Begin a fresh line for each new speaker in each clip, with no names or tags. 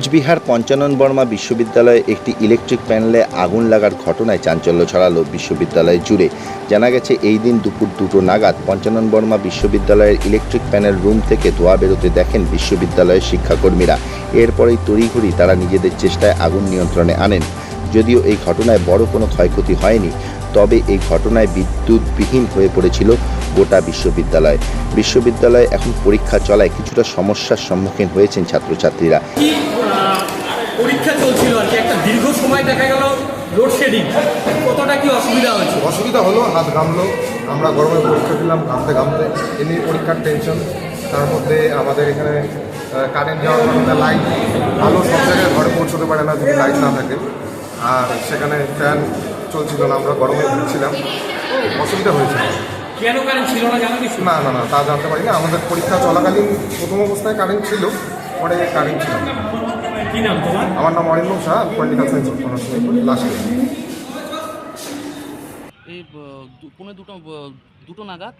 কোচবিহার পঞ্চানন বর্মা বিশ্ববিদ্যালয়ে একটি ইলেকট্রিক প্যানেলে আগুন লাগার ঘটনায় চাঞ্চল্য ছড়ালো বিশ্ববিদ্যালয় জুড়ে। জানা গেছে, এই দিন দুপুর দুটো নাগাদ পঞ্চানন বর্মা বিশ্ববিদ্যালয়ের ইলেকট্রিক প্যানেল রুম থেকে ধোঁয়া বেরোতে দেখেন বিশ্ববিদ্যালয়ের শিক্ষাকর্মীরা। এরপরেই তড়িঘড়ি তারা নিজেদের চেষ্টায় আগুন নিয়ন্ত্রণে আনেন। যদিও এই ঘটনায় বড় কোনো ক্ষয়ক্ষতি হয়নি, তবে এই ঘটনায় বিদ্যুৎবিহীন হয়ে পড়েছিল গোটা বিশ্ববিদ্যালয়। বিশ্ববিদ্যালয়ে এখন পরীক্ষা চলায় কিছুটা সমস্যার সম্মুখীন হয়েছেন ছাত্রছাত্রীরা।
পরীক্ষা চলছিল আর কি একটা দীর্ঘ সময় দেখা গেল লোডশেডিং কতটা কি অসুবিধা হয়েছে?
অসুবিধা হলো হাত ঘামলো। আমরা গরমে পরীক্ষা দিলাম ঘামতে ঘামতে। এমনি পরীক্ষার টেনশন তার মধ্যে আমাদের এখানে কারেন্ট যাওয়ার কারণে লাইট ভালো সব জায়গায় ঘরে পৌঁছতে পারে না যদি লাইট না থাকে। আর সেখানে ফ্যান চলছিল না আমরা গরমে ঘুরছিলাম। অসুবিধা হয়েছিল
কেন কারেন্ট ছিল না জানো কিছু?
না না না তা জানতে পারি না আমাদের পরীক্ষা চলাকালীন প্রথম অবস্থায় কারেন্ট ছিল পরে কারেন্ট ছিল না।
কি নাম তোমার?
আমার নাম Arindam Shah political science honours নিয়ে পড়ি লাস্ট
এই দুটো দুটো নাগাদ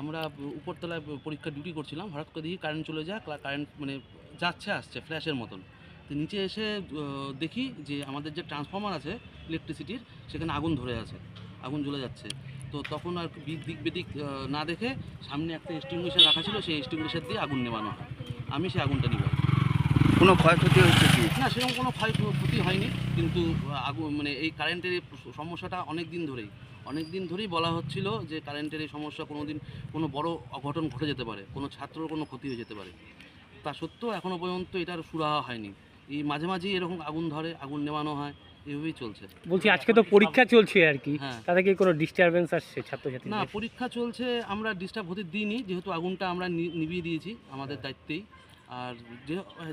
আমরা উপরতলায় পরীক্ষা ডিউটি করছিলাম। হঠাৎ করে দেখি কারেন্ট চলে যায় কারেন্ট মানে যাচ্ছে আসছে ফ্ল্যাশের মতন। তো নিচে এসে দেখি যে আমাদের যে ট্রান্সফর্মার আছে ইলেকট্রিসিটির সেখানে আগুন ধরে আছে আগুন জ্বলে যাচ্ছে। তো তখন আর দিক দিক বেদিক না দেখে সামনে একটা এক্সটিংগুইশার রাখা ছিল সেই এক্সটিংগুইশার দিয়ে আগুন নেভানো হয়। আমি সেই আগুনটা নিভাই।
কোনো ক্ষয়ক্ষতি হচ্ছে কি?
না সেরকম কোনো ক্ষয় ক্ষতি হয়নি কিন্তু আগুন মানে এই কারেন্টের এই সমস্যাটা অনেক দিন ধরেই অনেক দিন ধরেই বলা হচ্ছিল যে কারেন্টের এই সমস্যা কোনো দিন কোনো বড় অঘটন ঘটে যেতে পারে কোনো ছাত্রর কোনো ক্ষতি হয়ে যেতে পারে। তা সত্ত্বেও এখনও পর্যন্ত এটার সুরাহা হয়নি। এই মাঝে মাঝেই এরকম আগুন ধরে আগুন নেওয়ানো হয় এইভাবেই চলছে।
বলছি আজকে তো পরীক্ষা চলছে আর কি
হ্যাঁ।
তাতে কি কোনো ডিস্টারবেন্স আসছে
না পরীক্ষা চলছে আমরা ডিস্টার্ব হতে দিইনি যেহেতু আগুনটা আমরা নিভিয়ে দিয়েছি আমাদের দায়িত্বেই। আর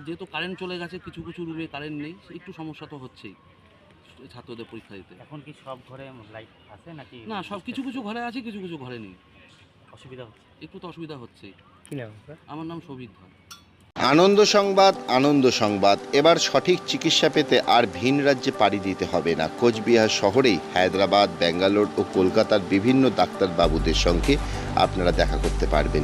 যেহেতু কারেন্ট চলে গেছে কিছু কিছু রুমে কারেন্ট নেই একটু সমস্যা তো হচ্ছেই ছাত্রদের পরীক্ষা দিতে।
এখন কি সব ঘরে লাইট আছে নাকি?
না সব কিছু কিছু ঘরে আছে কিছু কিছু ঘরে নেই।
অসুবিধা হচ্ছে?
একটু তো অসুবিধা হচ্ছেই
কি নাম আপনার?
আমার নাম সৌভিক ধর।
আনন্দ সংবাদ আনন্দ সংবাদ। এবার সঠিক চিকিৎসা পেতে আর ভিন রাজ্যে পাড়ি দিতে হবে না। কোচবিহার শহরেই হায়দ্রাবাদ ব্যাঙ্গালোর ও কলকাতার বিভিন্ন ডাক্তারবাবুদের সঙ্গে আপনারা দেখা করতে পারবেন।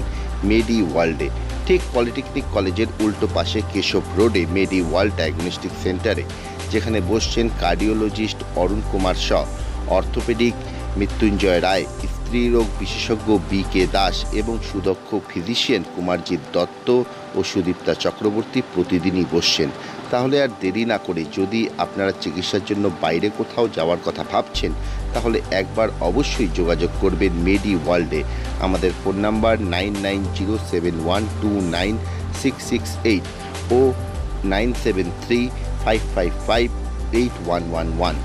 মেডি ওয়ার্ল্ডে। ঠিক পলিটেকনিক কলেজের উল্টো পাশে কেশব রোডে মেডি ওয়ার্ল্ড ডায়াগনস্টিক সেন্টারে, যেখানে বসছেন কার্ডিওলজিস্ট অরুণ কুমার শ। অর্থোপেডিক মৃত্যুঞ্জয় রায় স্ত্রীরোগ বিশেষজ্ঞ বি কে দাস এবং সুদক্ষ ফিজিশিয়ান কুমারজিৎ দত্ত ও সুদীপ্তা চক্রবর্তী প্রতিদিনই বসছেন। তাহলে আর দেরি না করে যদি আপনারা চিকিৎসার জন্য বাইরে কোথাও যাওয়ার কথা ভাবছেন, তাহলে একবার অবশ্যই যোগাযোগ করবেন মেডি ওয়ার্ল্ডে। আমাদের phone number nine nine zero seven one two nine six six eight o nine seven three five five five eight one one one.